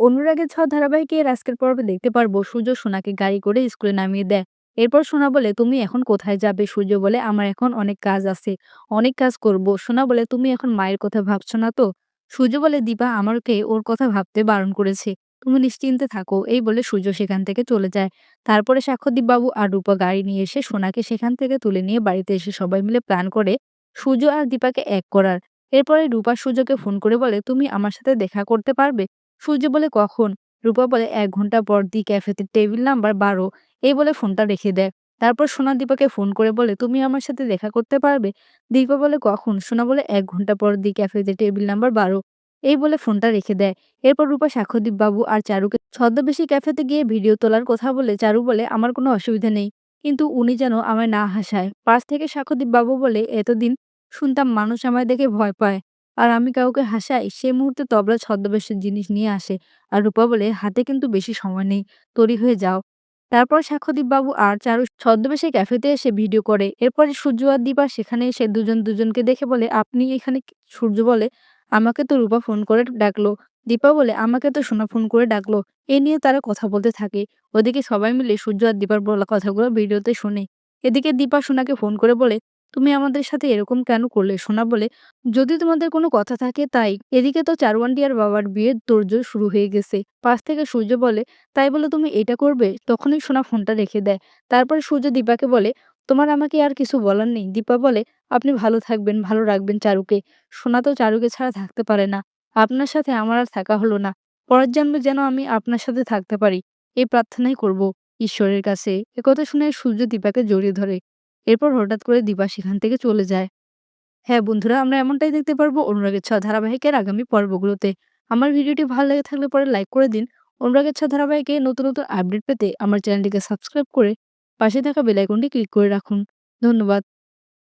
অনুরাগের ছ ধারাবাহিকে এর আজকের পর্বে দেখতে পারব। সূর্য সোনাকে গাড়ি করে স্কুলে নামিয়ে দেয়। এরপর সোনা বলে, তুমি এখন কোথায় যাবে? সূর্য বলে, আমার এখন অনেক কাজ আছে, অনেক কাজ করব। সোনা বলে, তুমি এখন মায়ের কথা ভাবছ না তো? সূর্য বলে দীপা আমাকে ওর কথা ভাবতে বারণ করেছে, তুমি নিশ্চিন্তে থাকো। এই বলে সূর্য সেখান থেকে চলে যায়। তারপরে বাবু আর রূপা গাড়ি নিয়ে এসে সোনাকে সেখান থেকে তুলে নিয়ে বাড়িতে এসে সবাই মিলে প্ল্যান করে সূর্য আর দীপাকে এক করার। এরপরে রূপা সূর্যকে ফোন করে বলে, তুমি আমার সাথে দেখা করতে পারবে? সূর্য বলে কখন? রূপা বলে এক ঘণ্টা পর দি ক্যাফেতে টেবিল নাম্বার বারো। এই বলে ফোনটা রেখে দেয়। তারপর সোনা দীপাকে ফোন করে বলে, তুমি আমার সাথে দেখা করতে পারবে? দীপা বলে, কখন? সোনা বলে, এক ঘণ্টা পর দি ক্যাফেতে টেবিল নাম্বার বারো। এই বলে ফোনটা রেখে দেয়। এরপর রূপা সাক্ষ্যদীপ বাবু আর চারুকে ছদ্মবেশী ক্যাফেতে গিয়ে ভিডিও তোলার কথা বলে চারু বলে, আমার কোনো অসুবিধা নেই। কিন্তু উনি যেন আমায় না হাসায়। পাশ থেকে সাক্ষ্যদীপ বাবু বলে, এতদিন শুনতাম মানুষ আমায় দেখে ভয় পায়। আর আমি কাউকে হাসাই, সে মুহূর্তে তবলা ছদ্মবেশের জিনিস নিয়ে আসে। আর রূপা বলে, হাতে কিন্তু বেশি সময় নেই, তৈরি হয়ে যাও। তারপর বাবু আর চারু ছদ্মবেশে ক্যাফেতে এসে ভিডিও করে। এরপরে সূর্য আর দীপা সেখানে এসে দুজন দুজনকে দেখে বলে, আপনি এখানে সূর্য বলে, আমাকে তো রূপা ফোন করে ডাকলো। দীপা বলে, আমাকে তো সোনা ফোন করে ডাকলো। এ নিয়ে তারা কথা বলতে থাকে। ওদিকে সবাই মিলে সূর্য আর দীপার বলা কথাগুলো ভিডিওতে শোনে। এদিকে দীপা সোনাকে ফোন করে বলে তুমি আমাদের সাথে এরকম কেন করলে? সোনা বলে, যদি তোমাদের কোনো কথা থাকে, তাই। এদিকে তো চারওয়ান্ডি আর বাবার বিয়ের তোড়জোড় শুরু হয়ে গেছে। পাশ থেকে সূর্য বলে, তাই বলে তুমি এটা করবে? তখনই সোনা ফোনটা রেখে দেয়। তারপর সূর্য দীপাকে বলে, তোমার আমাকে আর কিছু বলার নেই। দীপা বলে, আপনি ভালো থাকবেন, ভালো রাখবেন চারুকে। সোনা তো চারুকে ছাড়া থাকতে পারে না। আপনার সাথে আমার আর থাকা হলো না। পরের জন্মে যেন আমি আপনার সাথে থাকতে পারি, এই প্রার্থনাই করব ঈশ্বরের কাছে। একথা শুনে সূর্য দীপাকে জড়িয়ে ধরে। এরপর হঠাৎ করে দিবা সেখান থেকে চলে যায়। হ্যাঁ বন্ধুরা, আমরা এমনটাই দেখতে পারব অনুরাগের ছ ধারাবাহিকের আগামী পর্বগুলোতে। আমার ভিডিওটি ভালো লেগে থাকলে পরে লাইক করে দিন। অনুরাগের ছ ধারাবাহিকে নতুন নতুন আপডেট পেতে আমার চ্যানেলটিকে সাবস্ক্রাইব করে পাশে থাকা বেলাইকনটি ক্লিক করে রাখুন। ধন্যবাদ।